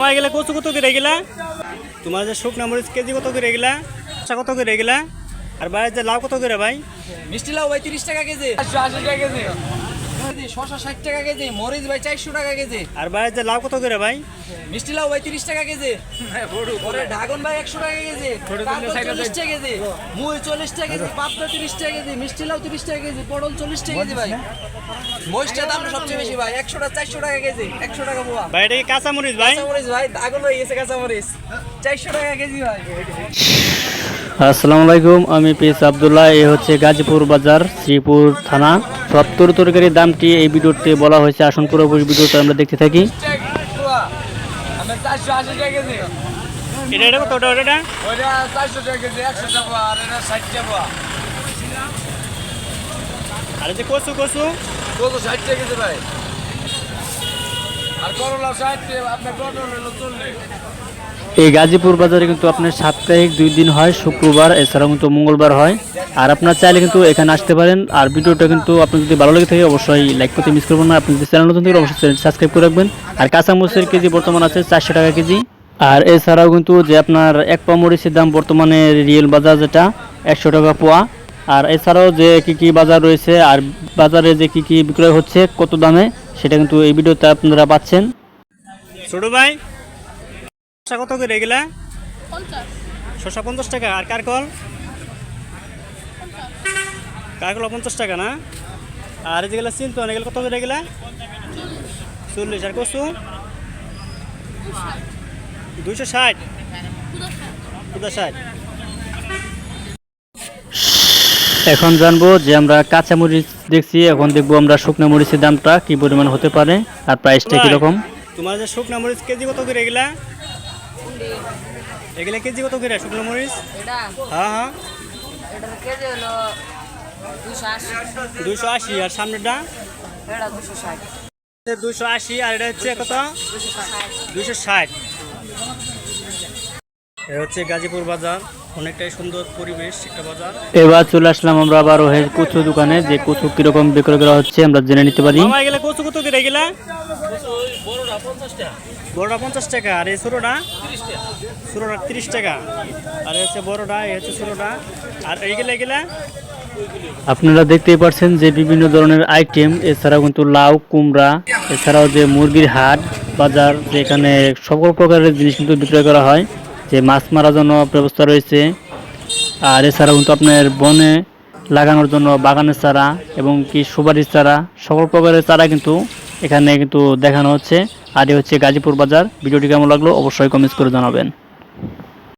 তোমার গেলে কচু কত করে গেলা। তোমার যে শুকনা মরিচ কেজি কত করে গেলা? চা কত করে গেলা? আর বাইরে যে লাউ কত করে ভাই? মিষ্টি লাউ ভাই তিরিশ টাকা কেজি। আশি টাকা কেজি। শশা ষাট টাকা কেজি মরিচ ভাই চারশো টাকা কেজি। আর বাইরে যে লাউ কত করে ভাই? মিষ্টি লাউ ভাই তিরিশ টাকা কেজি। পরে ড্রাগন ভাই একশো টাকা কেজি। চল্লিশ টাকা কেজি। মুই চল্লিশ টাকা কেজি পাপড়া তিরিশ টাকা কেজি মিষ্টি লাউ তিরিশ টাকা কেজি পটল চল্লিশ টাকা কেজি ভাই। মরিচটার দাম সবচেয়ে বেশি ভাই একশোটা চারশো টাকা কেজি একশো টাকা পোয়া। ভাই এটা কাঁচা মরিচ ভাই? ভাই আগুন হয়ে গেছে কাঁচামরিচ। চারশো টাকা কেজি ভাই। আসসালামু আলাইকুম আমি পিস আবদুল্লাহ এই হচ্ছে গাজীপুর বাজার শ্রীপুর থানা। সত্তর তরকারির দামটি এই ভিডিওতে বলা হয়েছে আসন পুরোপুরি ভিডিওতে আমরা দেখতে থাকি। আর যে কচু কচু। কত ষাট টাকা কেজি ভাই। এই গাজীপুর বাজারে কিন্তু আপনার সাপ্তাহিক দুই দিন হয়, শুক্রবার, এছাড়াও কিন্তু মঙ্গলবার হয়। আর আপনার চাইলে কিন্তু এখানে আসতে পারেন। আর ভিডিওটা কিন্তু আপনার যদি ভালো লেগে থাকে, অবশ্যই লাইক করতে মিস করবেন না। আপনি যদি চ্যানেল নতুন থেকে, অবশ্যই চ্যানেল সাবস্ক্রাইব করে রাখবেন। আর কাঁচামরিচের কেজি বর্তমান আছে চারশো টাকা কেজি। আর এছাড়াও কিন্তু যে আপনার এক পা মরিচের দাম বর্তমানে রিয়েল বাজার যেটা, একশো টাকা পোয়া। আর এছাড়াও যে কি কি বাজার রয়েছে আর বাজারে যে কি কি বিক্রয় হচ্ছে কত দামে সেটা কিন্তু এই ভিডিওতে আপনারা পাচ্ছেন। ছোট ভাই শসা কত করে গেলা শসা পঞ্চাশ টাকা আর কারকল? কারকল পঞ্চাশ টাকা না? আর এই যেগুলো চিনতো না এগুলো কত করে গেলা চল্লিশ। আর কচু? দুইশো ষাট। দুশো ষাট। এখন জানব যে আমরা কাঁচা মরিচ দেখছি এখন দেখব আমরা শুকনো মরিচের দামটা কি পরিমাণ হতে পারে আর প্রাইসটা কীরকম? তোমার যে শুকনো মরিচ কেজি কত করে এগুলা? এগুলা কেজি কত করে শুকনো মরিচ? এটা? হ্যাঁ হ্যাঁ। এটার কেজি হলো দুশো আশি। আর সামনেটা দুশো আশি আর এটা হচ্ছে কত? দুশো ষাট। হচ্ছে গাজীপুর বাজার অনেকটাই সুন্দর পরিবেশ একটা বাজার। এবার চলে আসলাম আমরা আবার কচু দোকানে যে কচু কীরকম বিক্রয় করা হচ্ছে আমরা জেনে নিতে পারি। মামা এগুলা কচু কত করে এগুলা? বড়টা পঞ্চাশ টাকা। আর এই ছোটোটা? ছোটোটা তিরিশ টাকা আর এই হচ্ছে বড়টা এই হচ্ছে ছোটোটা। আর এইগুলা এগুলা? আপনারা দেখতেই পাচ্ছেন যে বিভিন্ন ধরনের আইটেম এছাড়াও কিন্তু লাউ কুমড়া এছাড়াও যে মুরগির হাট বাজার যেখানে সকল প্রকারের জিনিস কিন্তু বিক্রয় করা হয়। যে মাছ মারার জন্য ব্যবস্থা রয়েছে। আর এছাড়াও কিন্তু আপনার বনে লাগানোর জন্য বাগানের চারা এবং কি সুপারির চারা, সকল প্রকারের চারা কিন্তু এখানে কিন্তু দেখানো হচ্ছে। আর হচ্ছে গাজীপুর বাজার। ভিডিওটি কেমন লাগল অবশ্যই কমেন্টস করে জানাবেন।